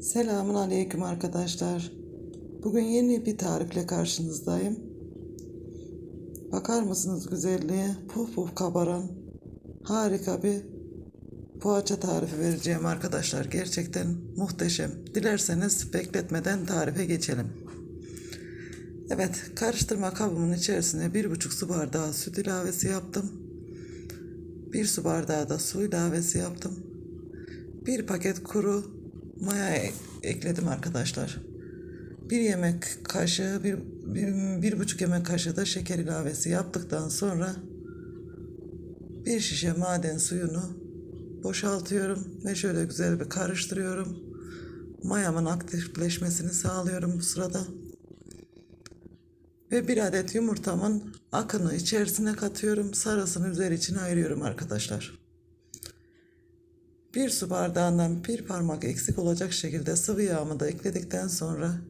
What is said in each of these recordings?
Selamun aleyküm arkadaşlar. Bugün yeni bir tarifle karşınızdayım. Bakar mısınız güzelliğe? Puf puf kabaran harika bir poğaça tarifi vereceğim arkadaşlar. Gerçekten muhteşem. Dilerseniz bekletmeden tarife geçelim. Evet, karıştırma kabımın içerisine bir buçuk su bardağı süt ilavesi yaptım. Bir su bardağı da su ilavesi yaptım. Bir paket kuru maya ekledim arkadaşlar. Bir yemek kaşığı, bir, bir, bir buçuk yemek kaşığı da şeker ilavesi yaptıktan sonra bir şişe maden suyunu boşaltıyorum ve şöyle güzel bir karıştırıyorum. Mayamın aktifleşmesini sağlıyorum bu sırada. Ve bir adet yumurtamın akını içerisine katıyorum. Sarısını üzeri içine ayırıyorum arkadaşlar. Bir su bardağından bir parmak eksik olacak şekilde sıvı yağımı da ekledikten sonra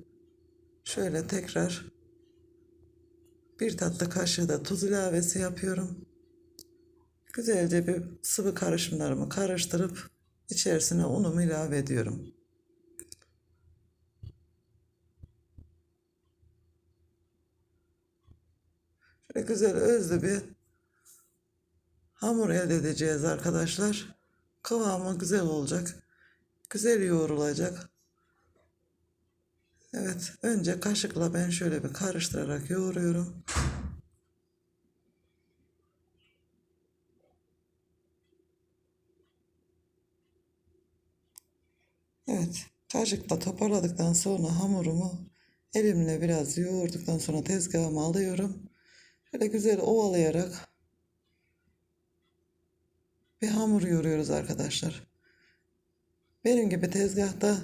şöyle tekrar bir tatlı kaşığı da tuz ilavesi yapıyorum. Güzelce bir sıvı karışımlarımı karıştırıp içerisine unumu ilave ediyorum. Şöyle güzel özlü bir hamur elde edeceğiz arkadaşlar. Kıvamı güzel olacak. Güzel yoğrulacak. Evet, önce kaşıkla ben şöyle bir karıştırarak yoğuruyorum. Evet, kaşıkla toparladıktan sonra hamurumu elimle biraz yoğurduktan sonra tezgahıma alıyorum. Şöyle güzel ovalayarak bir hamur yoğuruyoruz arkadaşlar. Benim gibi tezgahta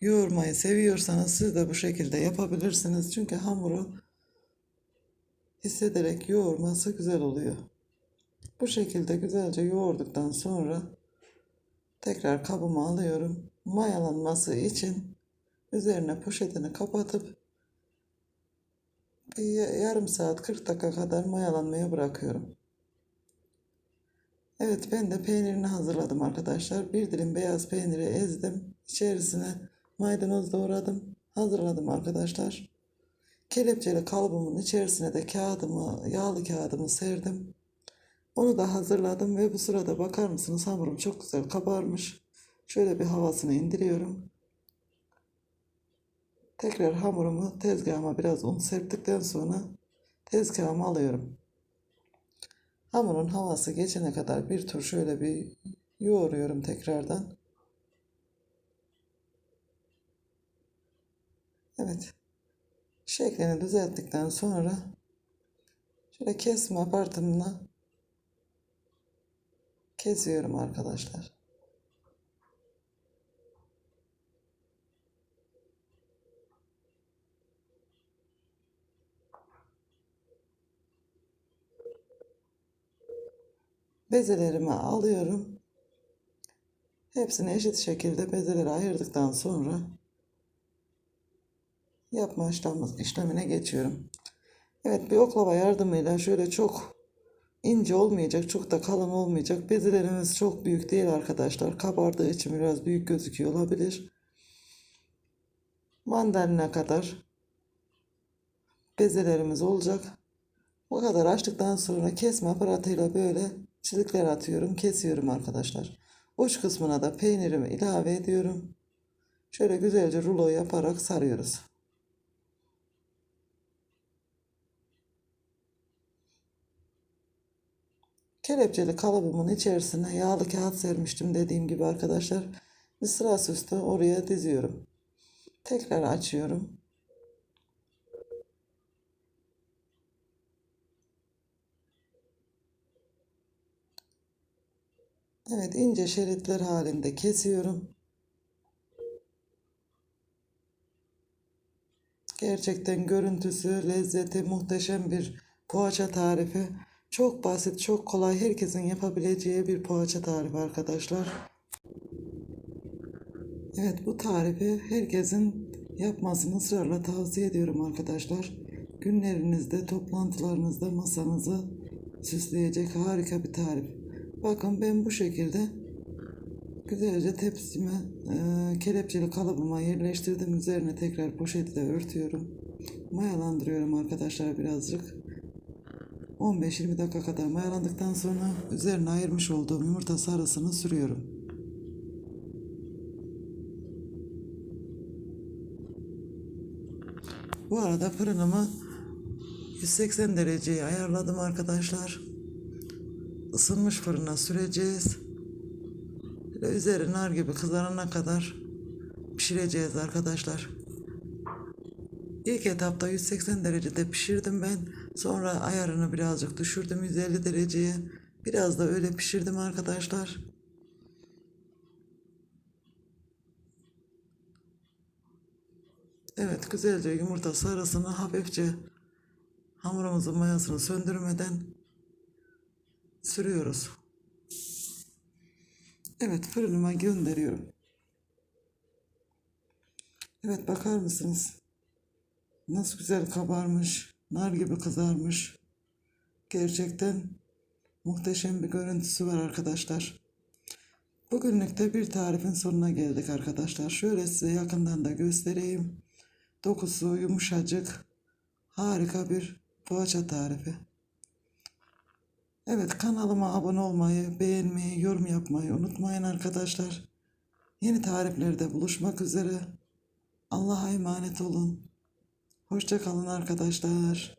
yoğurmayı seviyorsanız siz de bu şekilde yapabilirsiniz. Çünkü hamuru hissederek yoğurması güzel oluyor. Bu şekilde güzelce yoğurduktan sonra tekrar kabıma alıyorum. Mayalanması için üzerine poşetini kapatıp yarım saat 40 dakika kadar mayalanmaya bırakıyorum. Evet ben de peynirini hazırladım arkadaşlar. Bir dilim beyaz peyniri ezdim. İçerisine maydanoz doğradım. Hazırladım arkadaşlar. Kelepçeli kalıbımın içerisine de kağıdımı, yağlı kağıdımı serdim. Onu da hazırladım ve bu sırada bakar mısınız hamurum çok güzel kabarmış. Şöyle bir havasını indiriyorum. Tekrar hamurumu tezgahıma biraz un serptikten sonra tezgahıma alıyorum. Hamurun havası geçene kadar bir tur şöyle bir yoğuruyorum tekrardan. Evet. Şeklini düzelttikten sonra şöyle kesme apartımına kesiyorum arkadaşlar. Bezelerimi alıyorum. Hepsini eşit şekilde bezelere ayırdıktan sonra yapma işlemi, işlemine geçiyorum. Evet bir oklava yardımıyla şöyle çok ince olmayacak, çok da kalın olmayacak. Bezelerimiz çok büyük değil arkadaşlar. Kabardığı için biraz büyük gözüküyor olabilir. Mandalina kadar bezelerimiz olacak. Bu kadar açtıktan sonra kesme aparatıyla böyle çizikler atıyorum, kesiyorum arkadaşlar. Uç kısmına da peynirimi ilave ediyorum. Şöyle güzelce rulo yaparak sarıyoruz. Kelepçeli kalıbımın içerisine yağlı kağıt sermiştim dediğim gibi arkadaşlar. Sıra üstü oraya diziyorum. Tekrar açıyorum. Evet ince şeritler halinde kesiyorum. Gerçekten görüntüsü, lezzeti muhteşem bir poğaça tarifi. Çok basit, çok kolay, herkesin yapabileceği bir poğaça tarifi arkadaşlar. Evet bu tarifi herkesin yapmasını ısrarla tavsiye ediyorum arkadaşlar. Günlerinizde, toplantılarınızda masanızı süsleyecek harika bir tarif. Bakın ben bu şekilde Güzelce tepsime, e, kelepçeli kalıbıma yerleştirdim. Üzerine tekrar poşetle örtüyorum. Mayalandırıyorum arkadaşlar birazcık. 15-20 dakika kadar mayalandıktan sonra üzerine ayırmış olduğum yumurta sarısını sürüyorum. Bu arada fırınımı 180 dereceye ayarladım arkadaşlar. Isınmış fırına süreceğiz. Böyle üzeri nar gibi kızarana kadar pişireceğiz arkadaşlar. İlk etapta 180 derecede pişirdim ben. Sonra ayarını birazcık düşürdüm 150 dereceye. Biraz da öyle pişirdim arkadaşlar. Evet güzelce yumurta sarısını hafifçe hamurumuzun mayasını söndürmeden sürüyoruz. Evet fırınıma gönderiyorum. Evet bakar mısınız? Nasıl güzel kabarmış, nar gibi kızarmış. Gerçekten muhteşem bir görüntüsü var arkadaşlar. Bugünlük de bir tarifin sonuna geldik arkadaşlar. Şöyle size yakından da göstereyim. Dokusu yumuşacık, harika bir poğaça tarifi. Evet kanalıma abone olmayı, beğenmeyi, yorum yapmayı unutmayın arkadaşlar. Yeni tariflerde buluşmak üzere. Allah'a emanet olun. Hoşça kalın arkadaşlar.